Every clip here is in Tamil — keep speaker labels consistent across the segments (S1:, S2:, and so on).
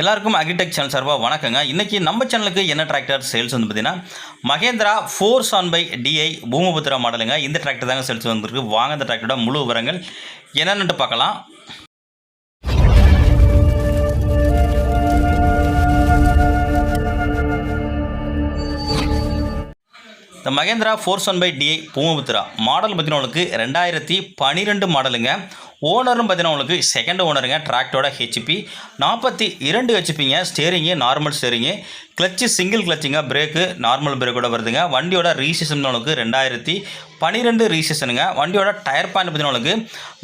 S1: எல்லாருக்கும் அக்ரிடெக் சேனல் சார்பாக வணக்கங்க. இன்றைக்கி நம்ம சேனலுக்கு என்ன டிராக்டர் சேல்ஸ் வந்து பார்த்தீங்கன்னா Mahindra four seven five DI Bhoomiputra மாடலுங்க இந்த டிராக்டர் தாங்க சேல்ஸ் வந்திருக்கு. வாங்க இந்த டிராக்டரோட முழு விவரங்கள் என்னென்னு பார்க்கலாம். இந்த Mahindra four one five DI Bhoomiputra model பார்த்தீங்கன்னா ரெண்டாயிரத்தி பன்னிரெண்டு மாடலுங்க ஓனரும் பார்த்தீங்கன்னா உங்களுக்கு செகண்ட் ஓனருங்க டிராக்டரோட ஹெச்பி நாற்பத்தி இரண்டு ஹெச்பிங்க steering normal steering clutch single கிளச்சுங்க brake normal பிரேக்கோட வருதுங்க. வண்டியோட ரீசேஷன் உங்களுக்கு ரெண்டாயிரத்தி பன்னிரெண்டு ரீசேஷனுங்க வண்டியோட டயர் பாயிண்ட் பார்த்தீங்கன்னா உங்களுக்கு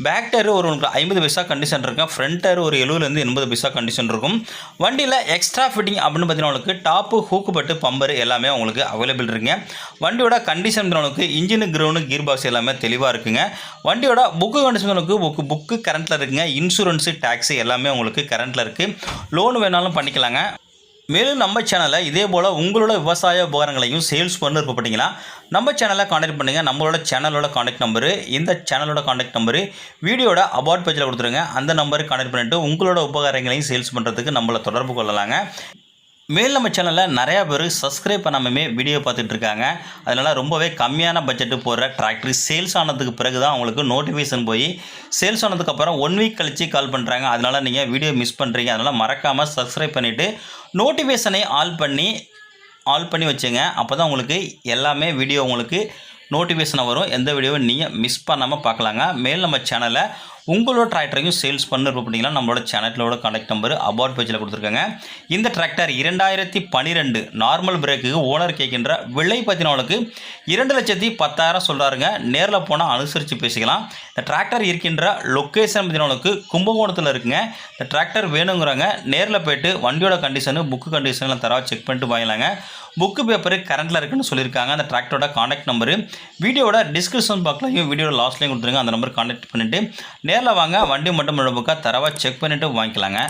S1: பேக் டயர் ஒரு உங்களுக்கு ஐம்பது பைசா கண்டிஷன் இருக்கும். ஃப்ரண்ட் டயர் ஒரு எழுபதுலேருந்து எண்பது பைசா கண்டிஷன் இருக்கும். வண்டியில் எக்ஸ்ட்ரா ஃபிட்டிங் அப்படின்னு பார்த்தீங்கன்னா உங்களுக்கு டாப்பு ஹூக்கு பட்டு பம்பர் எல்லாமே உங்களுக்கு அவைலபிள் இருக்குங்க. வண்டியோட கண்டிஷன் உங்களுக்கு இன்ஜினு கிரவுண்டு கீர் பாக்ஸ் எல்லாமே தெளிவாக இருக்குங்க. வண்டியோட புக்கு கண்டிஷன் உங்களுக்கு புக்கு புக்கு கரண்ட்டில் இருக்குங்க. இன்சூரன்ஸு டேக்ஸு எல்லாமே உங்களுக்கு கரண்ட்டில் இருக்குது லோன் வேணாலும் பண்ணிக்கலாங்க. மேலும் நம்ம சேனலை இதே போல் உங்களோட விவசாய உபகரணங்களையும் சேல்ஸ் பண்ண விருப்பப்பட்டீங்கன்னா நம்ம சேனலை காண்டாக்ட் பண்ணுங்கள் நம்மளோட சேனலோட காண்டாக்ட் நம்பரு இந்த சேனலோட காண்டாக்ட் நம்பரு வீடியோட அபார்ட் பேஜில் கொடுத்துருங்க. அந்த நம்பருக்கு காண்டாக்ட் பண்ணிவிட்டு உங்களோட உபகரணங்களையும் சேல்ஸ் பண்ணுறதுக்கு நம்மளை தொடர்பு கொள்ளலாங்க. மேல் நம்ம சேனலில் நிறையா பேர் சப்ஸ்கிரைப் பண்ணாமமே வீடியோ பார்த்துட்டு இருக்காங்க. அதனால் ரொம்பவே கம்மியான பட்ஜெட்டு போடுற டிராக்டர் சேல்ஸ் ஆனதுக்கு பிறகு தான் அவங்களுக்கு நோட்டிஃபிகேஷன் போய் சேல்ஸ் ஆனதுக்கப்புறம் ஒன் வீக் கழித்து கால் பண்ணுறாங்க அதனால் நீங்கள் வீடியோ மிஸ் பண்ணுறீங்க அதனால் மறக்காமல் சப்ஸ்கிரைப் பண்ணிவிட்டு நோட்டிஃபிகேஷனை ஆல் பண்ணி ஆல் பண்ணி வச்சுங்க. அப்போ தான் உங்களுக்கு எல்லாமே வீடியோ உங்களுக்கு நோட்டிஃபிகேஷன் வரும். எந்த வீடியோவும் நீங்கள் மிஸ் பண்ணாமல் பார்க்கலாங்க. மேல் நம்ம சேனலை உங்களோட டிராக்டரையும் சேல்ஸ் பண்ண அப்படிங்கன்னா நம்மளோட சேனலோட கான்டாக்ட் நம்பர் அபார்ட் பேஜில் கொடுத்துருக்காங்க. இந்த டிராக்டர் இரண்டாயிரத்தி பன்னிரெண்டு நார்மல் பிரேக்குக்கு ஓனர் கேட்கின்ற விலை பற்றினவளுக்கு இரண்டு லட்சத்தி பத்தாயிரம் சொல்கிறாருங்க நேரில் போனால் அனுசரித்து பேசிக்கலாம். இந்த டிராக்டர் இருக்கின்ற லொக்கேஷன் பற்றினவளுக்கு கும்பகோணத்தில் இருக்குங்க. இந்த டிராக்டர் வேணுங்கிறாங்க. நேரில் போயிட்டு வண்டியோட கண்டிஷனு புக்கு கண்டிஷன்லாம் தரவா செக் பண்ணிட்டு வாங்கிலாங்க புக்கு பேப்பர் கரண்ட்டில் இருக்குன்னு சொல்லியிருக்காங்க. அந்த டிராக்டரோட காண்டாக்ட் நம்பரு வீடியோட டிஸ்கிரிப்ஷன் பாக்ஸ்லையும் வீடியோட லாஸ்ட்லையும் கொடுத்துருங்க அந்த நம்பர் காண்டாக்ட் பண்ணிவிட்டு நேரில் வாங்க வண்டி மட்டும் புக்காக தரவாக செக் பண்ணிவிட்டு வாங்கிக்கலாங்க.